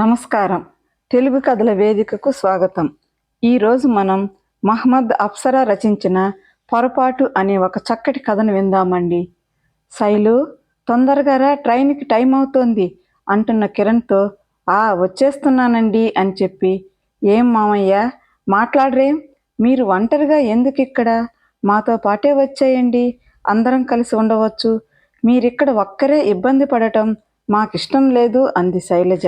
నమస్కారం. తెలుగు కథల వేదికకు స్వాగతం. ఈరోజు మనం మహమ్మద్ అప్సరా రచించిన పొరపాటు అనే ఒక చక్కటి కథను విందామండి. శైలు తొందరగా రా ట్రైన్కి టైం అవుతోంది అంటున్న కిరణ్తో ఆ వచ్చేస్తున్నానండి అని చెప్పి ఏం మామయ్య మాట్లాడరేం మీరు ఒంటరిగా ఎందుకు ఇక్కడ? మాతో పాటే వచ్చేయండి అందరం కలిసి ఉండవచ్చు. మీరిక్కడ ఒక్కరే ఇబ్బంది పడటం మాకిష్టం లేదు అంది శైలజ.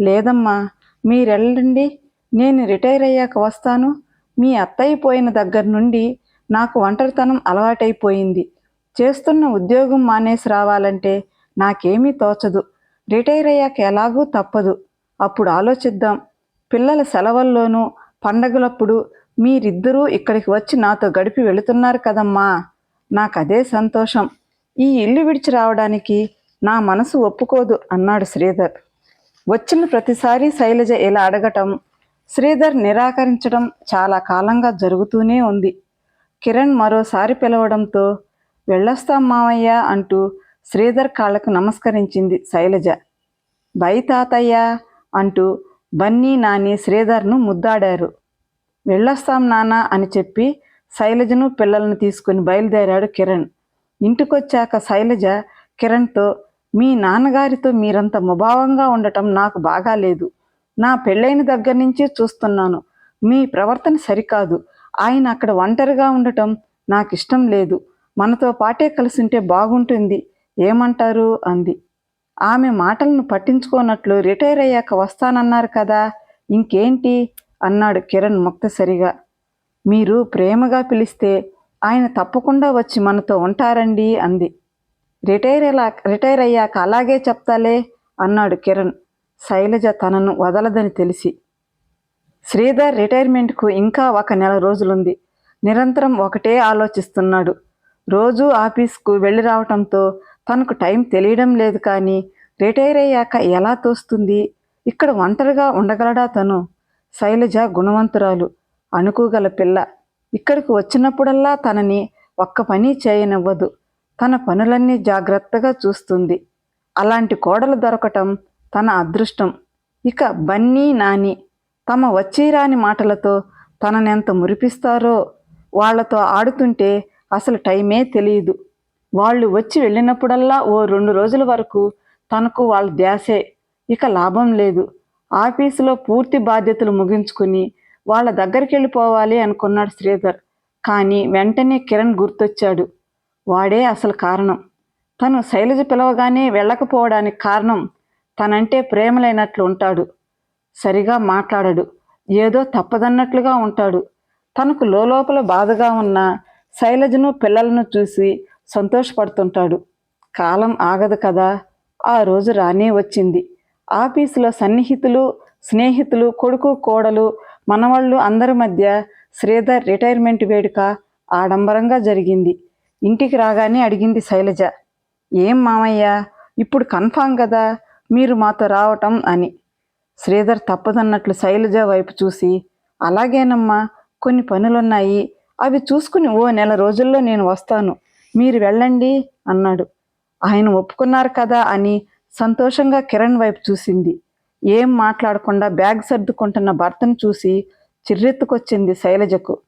లేదమ్మా మీరెళ్ళండి. నేను రిటైర్ అయ్యాక వస్తాను. మీ అత్తయ్య పోయిన దగ్గర నుండి నాకు ఒంటరితనం అలవాటైపోయింది. చేస్తున్న ఉద్యోగం మానేసి రావాలంటే నాకేమీ తోచదు. రిటైర్ అయ్యాక ఎలాగూ తప్పదు. అప్పుడు ఆలోచిద్దాం. పిల్లల సెలవుల్లోనూ పండగలప్పుడు మీరిద్దరూ ఇక్కడికి వచ్చి నాతో గడిపి వెళుతున్నారు కదమ్మా. నాకు అదే సంతోషం. ఈ ఇల్లు విడిచి రావడానికి నా మనసు ఒప్పుకోదు అన్నాడు శ్రీధర్. వచ్చిన ప్రతిసారి శైలజ ఇలా అడగటం శ్రీధర్ నిరాకరించడం చాలా కాలంగా జరుగుతూనే ఉంది. కిరణ్ మరోసారి పిలవడంతో వెళ్ళొస్తాం మామయ్య అంటూ శ్రీధర్ కాళ్ళకు నమస్కరించింది శైలజ. బై తాతయ్య అంటూ బన్నీ నాని శ్రీధర్ను ముద్దాడారు. వెళ్ళొస్తాం నానా అని చెప్పి శైలజను పిల్లలను తీసుకుని బయలుదేరాడు కిరణ్. ఇంటికొచ్చాక శైలజ కిరణ్తో మీ నాన్నగారితో మీరంత ముభావంగా ఉండటం నాకు బాగాలేదు నా పెళ్ళైన దగ్గర నుంచే చూస్తున్నాను. మీ ప్రవర్తన సరికాదు. ఆయన అక్కడ ఒంటరిగా ఉండటం నాకు ఇష్టం లేదు. మనతో పాటే కలిసింటే బాగుంటుంది. ఏమంటారు? అంది. ఆమె మాటలను పట్టించుకోనట్లు రిటైర్ అయ్యాక వస్తానన్నారు కదా? ఇంకేంటి? అన్నాడు కిరణ్ ముక్తసరిగా. మీరు ప్రేమగా పిలిస్తే ఆయన తప్పకుండా వచ్చి మనతో ఉంటారండి అంది. రిటైర్ ఎలా రిటైర్ అయ్యాక అలాగే చెప్తాలే అన్నాడు కిరణ్. శైలజ తనను వదలదని తెలిసి. శ్రీధర్ రిటైర్మెంట్కు ఇంకా ఒక నెల రోజులుంది. నిరంతరం ఒకటే ఆలోచిస్తున్నాడు. రోజూ ఆఫీస్కు వెళ్ళి రావటంతో తనకు టైం తెలియడం లేదు కానీ రిటైర్ అయ్యాక ఎలా తోస్తుంది? ఇక్కడ ఒంటరిగా ఉండగలడా తను? శైలజ గుణవంతురాలు అనుకోగల పిల్ల. ఇక్కడికి వచ్చినప్పుడల్లా తనని ఒక్క పని చేయనివ్వదు. తన పనులన్నీ జాగ్రత్తగా చూస్తుంది. అలాంటి కోడలు దొరకటం తన అదృష్టం. ఇక బన్నీ నాని తమ వచ్చిరాని మాటలతో తననెంత మురిపిస్తారో వాళ్ళతో ఆడుతుంటే అసలు టైమే తెలియదు వాళ్ళు వచ్చి వెళ్ళినప్పుడల్లా ఓ రెండు రోజుల వరకు తనకు వాళ్ళ ధ్యాసే. ఇక లాభం లేదు. ఆఫీసులో పూర్తి బాధ్యతలు ముగించుకుని వాళ్ళ దగ్గరికి వెళ్ళిపోవాలి అనుకున్నాడు శ్రీధర్. కానీ వెంటనే కిరణ్ గుర్తొచ్చాడు. వాడే అసలు కారణం. తను శైలజ పిలవగానే వెళ్ళకపోవడానికి కారణం తనంటే ప్రేమలైనట్లు ఉంటాడు. సరిగా మాట్లాడడు. ఏదో తప్పదన్నట్లుగా ఉంటాడు. తనకు లోపల బాధగా ఉన్న శైలజను పిల్లలను చూసి సంతోషపడుతుంటాడు. కాలం ఆగదు కదా. ఆ రోజు రానే వచ్చింది. ఆఫీసులో సన్నిహితులు స్నేహితులు కొడుకు కోడలు మనవాళ్ళు అందరి మధ్య శ్రీధర్ రిటైర్మెంట్ వేడుక ఆడంబరంగా జరిగింది. ఇంటికి రాగానే అడిగింది శైలజ. ఏం మామయ్య ఇప్పుడు కన్ఫామ్ కదా మీరు మాతో రావటం అని. శ్రీధర్ తప్పదన్నట్లు శైలజ వైపు చూసి అలాగేనమ్మా కొన్ని పనులున్నాయి అవి చూసుకుని ఓ నెల రోజుల్లో నేను వస్తాను మీరు వెళ్ళండి అన్నాడు. ఆయన ఒప్పుకున్నారు కదా అని సంతోషంగా కిరణ్ వైపు చూసింది. ఏం మాట్లాడకుండా బ్యాగ్ సర్దుకుంటున్న భర్తను చూసి చిర్రెత్తుకొచ్చింది శైలజకు.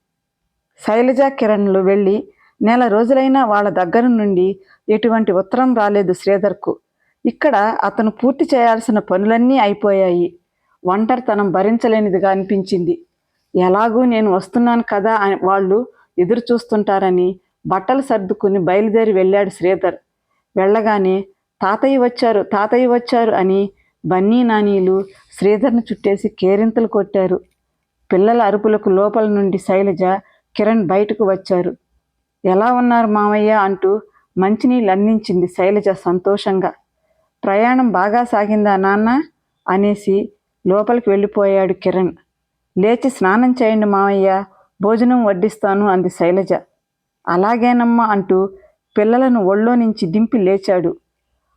శైలజ కిరణ్లు వెళ్ళి నెల రోజులైనా వాళ్ళ దగ్గర నుండి ఎటువంటి ఉత్తరం రాలేదు శ్రీధర్కు. ఇక్కడ అతను పూర్తి చేయాల్సిన పనులన్నీ అయిపోయాయి. ఒంటరితనం భరించలేనిదిగా అనిపించింది. ఎలాగూ నేను వస్తున్నాను కదా అని వాళ్ళు ఎదురు చూస్తుంటారని బట్టలు సర్దుకుని బయలుదేరి వెళ్ళాడు శ్రీధర్. వెళ్ళగానే తాతయ్య వచ్చారు తాతయ్య వచ్చారు అని బన్నీ నానీలు శ్రీధర్ను చుట్టేసి కేరింతలు కొట్టారు. పిల్లల అరుపులకు లోపల నుండి శైలజ కిరణ్ బయటకు వచ్చారు. ఎలా ఉన్నారు మామయ్య అంటూ మంచినీళ్ళు అందించింది శైలజ సంతోషంగా. ప్రయాణం బాగా సాగిందా నాన్న? అనేసి లోపలికి వెళ్ళిపోయాడు కిరణ్. లేచి స్నానం చేయండి మామయ్య భోజనం వడ్డిస్తాను అంది శైలజ. అలాగేనమ్మా అంటూ పిల్లలను ఒళ్ళో నుంచి దింపి లేచాడు.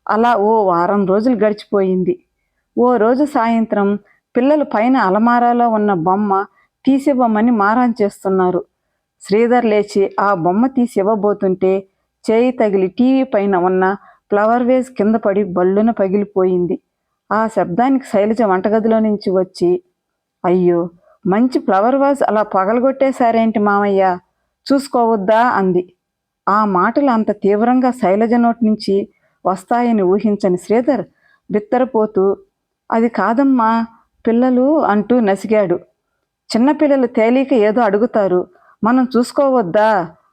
అలా ఓ వారం రోజులు గడిచిపోయింది. ఓ రోజు సాయంత్రం పిల్లలు పైన అలమారాలో ఉన్న బొమ్మ తీసివ్వమని మారాన్ చేస్తున్నారు. శ్రీధర్ లేచి ఆ బొమ్మ తీసి ఇవ్వబోతుంటే చేయి తగిలి టీవీ పైన ఉన్న ఫ్లవర్ వేజ్ కింద పడి బల్లున పగిలిపోయింది. ఆ శబ్దానికి శైలజ వంటగదిలో నుంచి వచ్చి అయ్యో మంచి ఫ్లవర్ వాజ్ అలా పగలగొట్టేశారేంటి మామయ్య? చూసుకోవద్దా? అంది. ఆ మాటలు అంత తీవ్రంగా శైలజ నోటి నుంచి వస్తాయని ఊహించని శ్రీధర్ బిత్తరపోతూ అది కాదమ్మా పిల్లలు అంటూ నసిగాడు. చిన్నపిల్లలు తేలిక ఏదో అడుగుతారు. మనం చూసుకోవద్దా?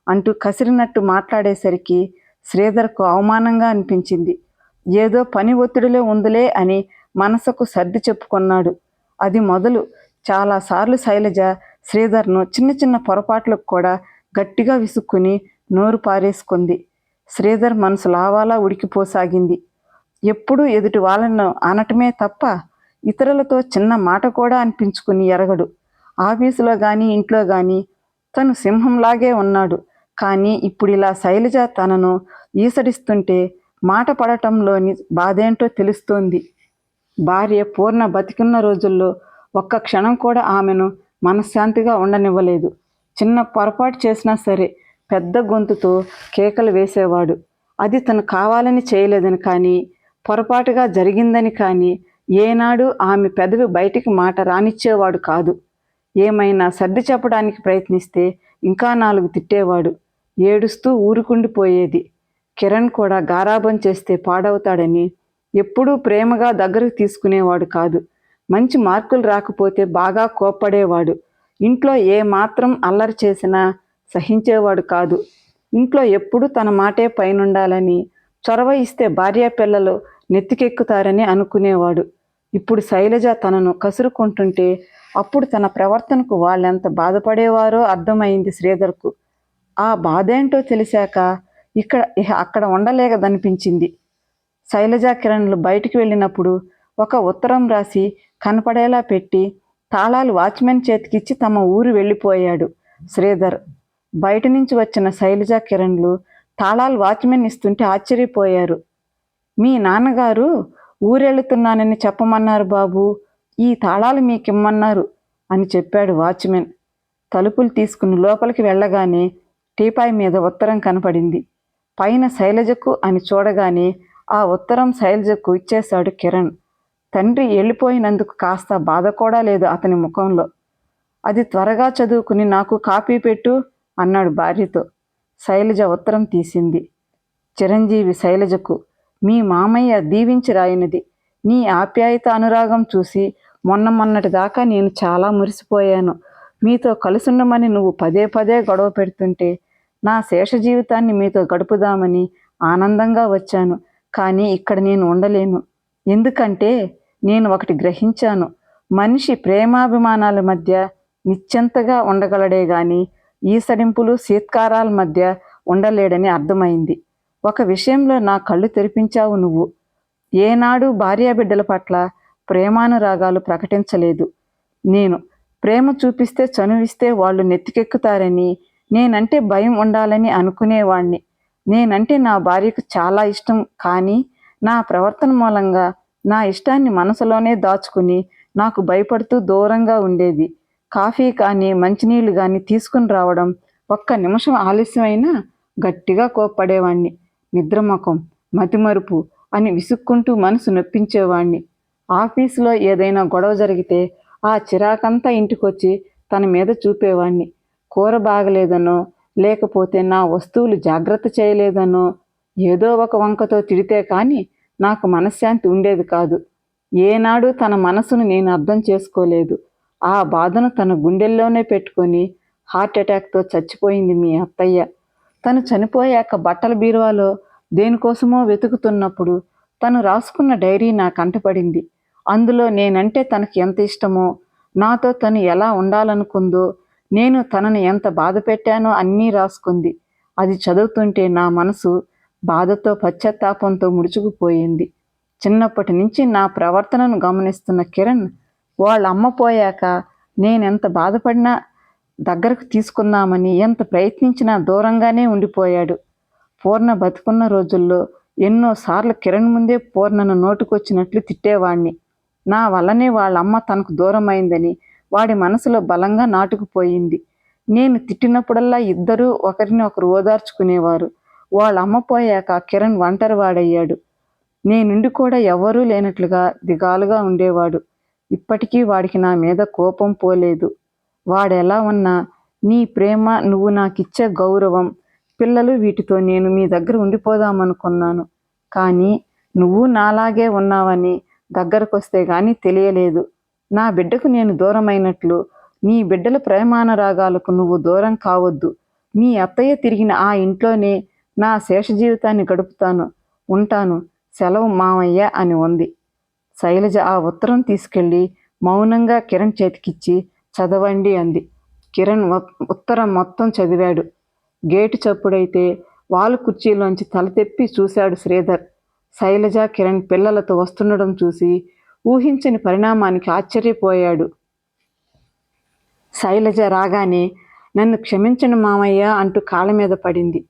అంటూ కసిరినట్టు మాట్లాడేసరికి శ్రీధర్కు అవమానంగా అనిపించింది. ఏదో పని ఒత్తిడిలో ఉందిలే అని మనసుకు సర్ది చెప్పుకున్నాడు. అది మొదలు. చాలాసార్లు శైలజ శ్రీధర్ను చిన్న చిన్న పొరపాట్లకు కూడా గట్టిగా విసుక్కుని నోరు పారేసుకుంది. శ్రీధర్ మనసు లావాలా ఉడికిపోసాగింది. ఎప్పుడూ ఎదుటి వాళ్ళను అనటమే తప్ప ఇతరులతో చిన్న మాట కూడా అనిపించుకుని ఎరగడు. ఆఫీసులో కానీ ఇంట్లో కానీ తను సింహంలాగే ఉన్నాడు. కానీ ఇప్పుడు ఇలా శైలజ తనను ఈసడిస్తుంటే మాట పడటంలోని బాధేంటో తెలుస్తోంది. భార్య పూర్ణ బతికున్న రోజుల్లో ఒక్క క్షణం కూడా ఆమెను మనశ్శాంతిగా ఉండనివ్వలేదు. చిన్న పొరపాటు చేసినా సరే పెద్ద గొంతుతో కేకలు వేసేవాడు. అది తను కావాలని చేయలేదని కానీ పొరపాటుగా జరిగిందని కానీ ఏనాడు ఆమె పెదవి బయటికి మాట రానిచ్చేవాడు కాదు. ఏమైనా సర్ది చెప్పడానికి ప్రయత్నిస్తే ఇంకా నాలుగు తిట్టేవాడు. ఏడుస్తూ ఊరుకుండిపోయేది. కిరణ్ కూడా గారాబం చేస్తే పాడవుతాడని ఎప్పుడూ ప్రేమగా దగ్గరకు తీసుకునేవాడు కాదు. మంచి మార్కులు రాకపోతే బాగా కోప్పడేవాడు. ఇంట్లో ఏ మాత్రం అల్లరి చేసినా సహించేవాడు కాదు. ఇంట్లో ఎప్పుడూ తన మాటే పైనుండాలని చొరవ ఇస్తే భార్య పిల్లలు నెత్తికెక్కుతారని అనుకునేవాడు. ఇప్పుడు శైలజ తనను కసురుకుంటుంటే అప్పుడు తన ప్రవర్తనకు వాళ్ళెంత బాధపడేవారో అర్థమైంది శ్రీధర్కు. ఆ బాధేంటో తెలిసాక ఇక్కడ ఇహ అక్కడ ఉండలేకదనిపించింది శైలజా కిరణ్లు బయటికి వెళ్ళినప్పుడు ఒక ఉత్తరం రాసి కనపడేలా పెట్టి తాళాలు వాచ్మెన్ చేతికిచ్చి తమ ఊరు వెళ్ళిపోయాడు. శ్రీధర్ బయట నుంచి వచ్చిన శైలజా కిరణ్లు తాళాలు వాచ్మెన్ ఇస్తుంటే ఆశ్చర్యపోయారు. మీ నాన్నగారు ఊరెళ్తున్నానని చెప్పమన్నారు బాబు. ఈ తాళాలు మీకిమ్మన్నారు అని చెప్పాడు వాచ్మెన్. తలుపులు తీసుకుని లోపలికి వెళ్ళగానే టీపాయ్ మీద ఉత్తరం కనపడింది. పైన శైలజకు అని చూడగానే ఆ ఉత్తరం శైలజకు ఇచ్చేశాడు కిరణ్. తండ్రి వెళ్ళిపోయినందుకు కాస్త బాధ కూడా లేదు అతని ముఖంలో. అది త్వరగా చదువుకుని నాకు కాపీ పెట్టు అన్నాడు భార్యతో. శైలజ ఉత్తరం తీసింది. చిరంజీవి శైలజకు మీ మామయ్య దీవించి రాయినది. నీ ఆప్యాయత అనురాగం చూసి మొన్న మొన్నటి దాకా నేను చాలా మురిసిపోయాను. మీతో కలుసుండమని నువ్వు పదే పదే గొడవ పెడుతుంటే నా శేష జీవితాన్ని మీతో గడుపుదామని ఆనందంగా వచ్చాను. కానీ ఇక్కడ నేను ఉండలేను. ఎందుకంటే నేను ఒకటి గ్రహించాను. మనిషి ప్రేమాభిమానాల మధ్య నిశ్చంతగా ఉండగలడే గాని ఈసడింపులు సీత్కారాల మధ్య ఉండలేడని అర్థమైంది. ఒక విషయంలో నా కళ్ళు తెరిపించావు నువ్వు. ఏనాడు భార్యాబిడ్డల పట్ల ప్రేమానురాగాలు ప్రకటించలేదు. నేను ప్రేమ చూపిస్తే చనువిస్తే వాళ్ళు నెత్తికెక్కుతారని నేనంటే భయం ఉండాలని అనుకునేవాణ్ణి. నేనంటే నా భార్యకు చాలా ఇష్టం కానీ నా ప్రవర్తన మూలంగా నా ఇష్టాన్ని మనసులోనే దాచుకుని నాకు భయపడుతూ దూరంగా ఉండేది. కాఫీ కానీ మంచినీళ్ళు కానీ తీసుకుని రావడం ఒక్క నిమిషం ఆలస్యమైనా గట్టిగా కోప్పడేవాణ్ణి. నిద్రముఖం మతిమరుపు అని విసుక్కుంటూ మనసు నొప్పించేవాణ్ణి. ఆఫీసులో ఏదైనా గొడవ జరిగితే ఆ చిరాకంతా ఇంటికొచ్చి తన మీద చూపేవాణ్ణి. కూర బాగలేదనో లేకపోతే నా వస్తువులు జాగ్రత్త చేయలేదనో ఏదో ఒక వంకతో తిడితే కానీ నాకు మనశ్శాంతి ఉండేది కాదు. ఏనాడు తన మనసును నేను అర్థం చేసుకోలేదు. ఆ బాధను తన గుండెల్లోనే పెట్టుకొని హార్ట్ అటాక్తో చచ్చిపోయింది మీ అత్తయ్య. తను చనిపోయాక బట్టల బీరువాలో దేనికోసమో వెతుకుతున్నప్పుడు తను రాసుకున్న డైరీ నా కంటపడింది అందులో నేనంటే తనకి ఎంత ఇష్టమో నాతో తను ఎలా ఉండాలనుకుందో నేను తనని ఎంత బాధ పెట్టానో అన్నీ రాసుకుంది. అది చదువుతుంటే నా మనసు బాధతో పశ్చాత్తాపంతో ముడుచుకుపోయింది. చిన్నప్పటి నుంచి నా ప్రవర్తనను గమనిస్తున్న కిరణ్ వాళ్ళ అమ్మ పోయాక నేనెంత బాధపడినా దగ్గరకు తీసుకుందామని ఎంత ప్రయత్నించినా దూరంగానే ఉండిపోయాడు. పూర్ణ బతుకున్న రోజుల్లో ఎన్నోసార్లు కిరణ్ ముందే పూర్ణను నోటుకొచ్చినట్లు తిట్టేవాణ్ణి. నా వల్లనే వాళ్ళ అమ్మ తనకు దూరమైందని వాడి మనసులో బలంగా నాటుకుపోయింది. నేను తిట్టినప్పుడల్లా ఇద్దరూ ఒకరిని ఒకరు ఓదార్చుకునేవారు. వాళ్ళ అమ్మ పోయాక కిరణ్ ఒంటరి వాడయ్యాడు నేనుండి కూడా ఎవరూ లేనట్లుగా దిగాలుగా ఉండేవాడు. ఇప్పటికీ వాడికి నా మీద కోపం పోలేదు. వాడెలా ఉన్నా నీ ప్రేమ నువ్వు నాకిచ్చే గౌరవం పిల్లలు వీటితో నేను మీ దగ్గర ఉండిపోదామనుకున్నాను. కానీ నువ్వు నాలాగే ఉన్నావని దగ్గరకొస్తే గాని తెలియలేదు. నా బిడ్డకు నేను దూరమైనట్లు నీ బిడ్డల ప్రేమానురాగాలకు నువ్వు దూరం కావద్దు. మీ అత్తయ్య తిరిగిన ఆ ఇంట్లోనే నా శేష జీవితాన్ని గడుపుతాను ఉంటాను. సెలవు మామయ్య అని ఉంది. శైలజ ఆ ఉత్తరం తీసుకెళ్ళి మౌనంగా కిరణ్ చేతికిచ్చి చదవండి అంది. కిరణ్ ఉత్తరం మొత్తం చదివాడు. గేటు చప్పుడైతే వాలు కుర్చీలోంచి తల తెప్పి చూశాడు శ్రీధర్. శైలజ కిరణ్ పిల్లలతో వస్తుండడం చూసి ఊహించని పరిణామానికి ఆశ్చర్యపోయాడు. శైలజ రాగానే నన్ను క్షమించను మామయ్య అంటూ కాళ్ళ మీద పడింది.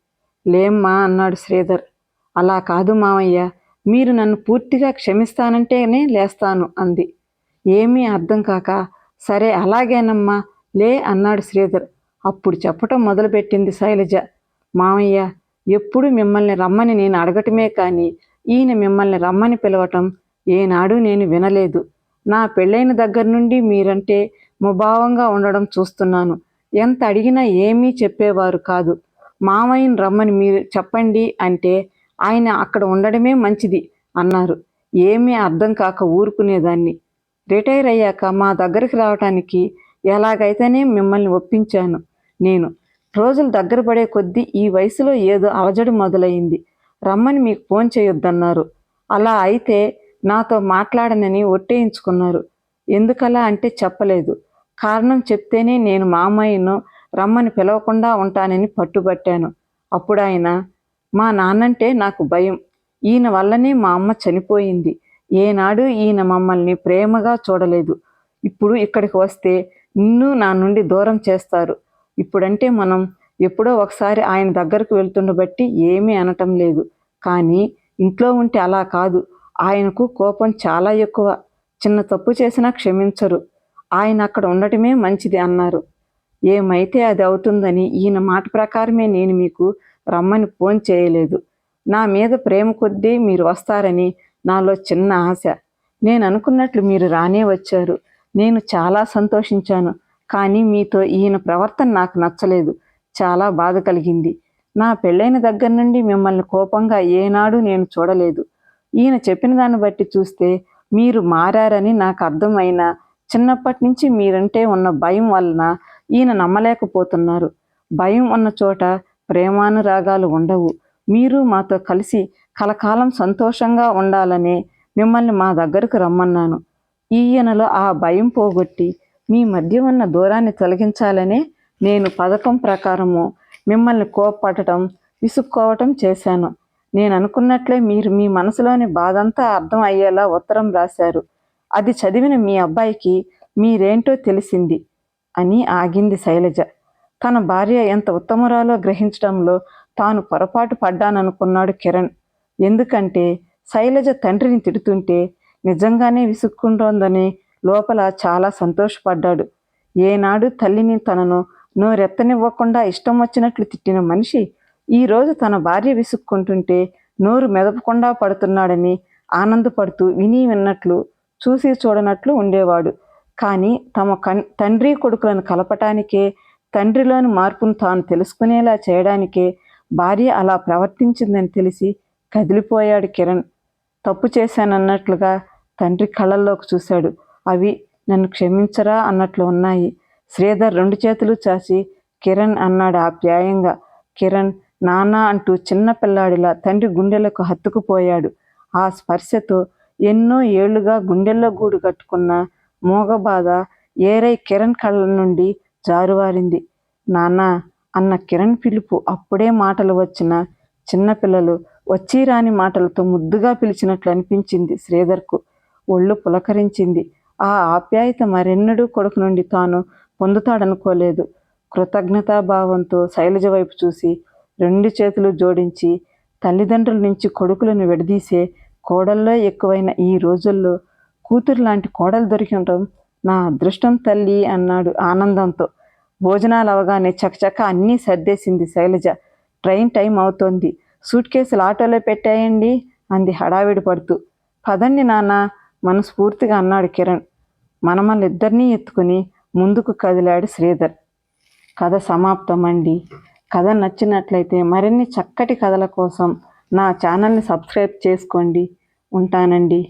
లేమ్మా అన్నాడు శ్రీధర్. అలా కాదు మామయ్య మీరు నన్ను పూర్తిగా క్షమిస్తానంటేనే లేస్తాను అంది. ఏమీ అర్థం కాక సరే అలాగేనమ్మా లే అన్నాడు శ్రీధర్. అప్పుడు చెప్పటం మొదలుపెట్టింది శైలజ. మామయ్య ఎప్పుడు మిమ్మల్ని రమ్మని నేను అడగటమే కానీ ఈయన మిమ్మల్ని రమ్మని పిలవటం ఏనాడు నేను వినలేదు. నా పెళ్ళైన దగ్గర నుండి మీరంటే ముభావంగా ఉండడం చూస్తున్నాను. ఎంత అడిగినా ఏమీ చెప్పేవారు కాదు. మామయ్యని రమ్మని మీరు చెప్పండి అంటే ఆయన అక్కడ ఉండడమే మంచిది అన్నారు. ఏమీ అర్థం కాక ఊరుకునేదాన్ని. రిటైర్ అయ్యాక మా దగ్గరికి రావటానికి ఎలాగైతేనే మిమ్మల్ని ఒప్పించాను నేను. రోజులు దగ్గర పడే కొద్దీ ఈ వయసులో ఏదో అలజడి మొదలైంది. రమ్మని మీకు ఫోన్ చేయొద్దన్నారు. అలా అయితే నాతో మాట్లాడనని ఒట్టేయించుకున్నారు. ఎందుకలా అంటే చెప్పలేదు. కారణం చెప్తేనే నేను మామయ్యను రమ్మని పిలవకుండా ఉంటానని పట్టుబట్టాను. అప్పుడు ఆయన మా నాన్నంటే నాకు భయం. ఈయన వల్లనే మా అమ్మ చనిపోయింది. ఏనాడు ఈయన మమ్మల్ని ప్రేమగా చూడలేదు. ఇప్పుడు ఇక్కడికి వస్తే నిన్ను నా నుండి దూరం చేస్తారు. ఇప్పుడంటే మనం ఎప్పుడో ఒకసారి ఆయన దగ్గరకు వెళ్తుండబట్టి ఏమీ అనటం లేదు. కానీ ఇంట్లో ఉంటే అలా కాదు. ఆయనకు కోపం చాలా ఎక్కువ. చిన్న తప్పు చేసినా క్షమించరు. ఆయన అక్కడ ఉండటమే మంచిది అన్నారు. ఏమైతే అది అవుతుందని ఈయన మాట ప్రకారమే నేను మీకు రమ్మని ఫోన్ చేయలేదు. నా మీద ప్రేమ కొద్దీ మీరు వస్తారని నాలో చిన్న ఆశ. నేను అనుకున్నట్లు మీరు రానే వచ్చారు. నేను చాలా సంతోషించాను. కానీ మీతో ఈయన ప్రవర్తన నాకు నచ్చలేదు. చాలా బాధ కలిగింది. నా పెళ్ళైన దగ్గర నుండి మిమ్మల్ని కోపంగా ఏనాడు నేను చూడలేదు. ఈయన చెప్పిన దాన్ని బట్టి చూస్తే మీరు మారారని నాకు అర్థమైన చిన్నప్పటి నుంచి మీరంటే ఉన్న భయం వలన ఈయన నమ్మలేకపోతున్నారు. భయం ఉన్న చోట ప్రేమానురాగాలు ఉండవు. మీరు మాతో కలిసి కలకాలం సంతోషంగా ఉండాలనే మిమ్మల్ని మా దగ్గరకు రమ్మన్నాను. ఈయనలో ఆ భయం పోగొట్టి మీ మధ్య ఉన్న దూరాన్ని తొలగించాలనే నేను పథకం ప్రకారము మిమ్మల్ని కోప్పటం విసుక్కోవటం చేశాను. నేను అనుకున్నట్లే మీరు మీ మనసులోని బాధంతా అర్థం అయ్యేలా ఉత్తరం రాశారు. అది చదివిన మీ అబ్బాయికి మీరేంటో తెలిసింది అని ఆగింది శైలజ. తన భార్య ఎంత ఉత్తమరాలో గ్రహించడంలో తాను పొరపాటు పడ్డాననుకున్నాడు కిరణ్. ఎందుకంటే శైలజ తండ్రిని తిడుతుంటే నిజంగానే విసుక్కుంటోందని లోపల చాలా సంతోషపడ్డాడు. ఏనాడు తల్లిని తనను నోరెత్తనివ్వకుండా ఇష్టం వచ్చినట్లు తిట్టిన మనిషి ఈరోజు తన భార్య విసుక్కుంటుంటే నోరు మెదపకుండా పడుతున్నాడని ఆనందపడుతూ విని విన్నట్లు చూసి చూడనట్లు ఉండేవాడు. కానీ తమ కన్ తండ్రి కొడుకులను కలపటానికే తండ్రిలోని మార్పును తాను తెలుసుకునేలా చేయడానికే భార్య అలా ప్రవర్తించిందని తెలిసి కదిలిపోయాడు కిరణ్. తప్పు చేశానన్నట్లుగా తండ్రి కళ్ళల్లోకి చూశాడు. అవి నన్ను క్షమించరా అన్నట్లు ఉన్నాయి. శ్రీధర్ రెండు చేతులు చాచి కిరణ్ అన్నాడు ఆప్యాయంగా. కిరణ్ నానా అంటూ చిన్న పిల్లాడిలా తండ్రి గుండెలకు హత్తుకుపోయాడు. ఆ స్పర్శతో ఎన్నో ఏళ్ళుగా గుండెల్లో గూడు కట్టుకున్న మోగబాధ ఏరై కిరణ్ కళ్ళ నుండి జారువారింది. నానా అన్న కిరణ్ పిలుపు అప్పుడే మాటలు వచ్చిన చిన్నపిల్లలు వచ్చి రాని మాటలతో ముద్దుగా పిలిచినట్లు అనిపించింది శ్రీధర్కు. ఒళ్ళు పులకరించింది. ఆ ఆప్యాయత మరెన్నడూ కొడుకు నుండి తాను పొందుతాడనుకోలేదు. కృతజ్ఞతాభావంతో శైలజ వైపు చూసి రెండు చేతులు జోడించి తల్లిదండ్రుల నుంచి కొడుకులను విడదీసే కోడల్లో ఎక్కువైన ఈ రోజుల్లో కూతురు లాంటి కోడలు దొరికడం నా అదృష్టం తల్లి అన్నాడు ఆనందంతో. భోజనాలు అవగానే చకచక అన్నీ సర్దేసింది శైలజ. ట్రైన్ టైం అవుతోంది. సూట్ కేసులు ఆటోలో పెట్టాయండి అంది హడావిడి పడుతూ. పదండి నాన్న మనస్ఫూర్తిగా అన్నాడు కిరణ్. మనమల్లిద్దరినీ ఎత్తుకుని ముందుకు కదిలాడు శ్రీధర్. కథ సమాప్తం అండి కథ నచ్చినట్లయితే మరిన్ని చక్కటి కథల కోసం నా ఛానల్ని సబ్స్క్రైబ్ చేసుకోండి. ఉంటానండి.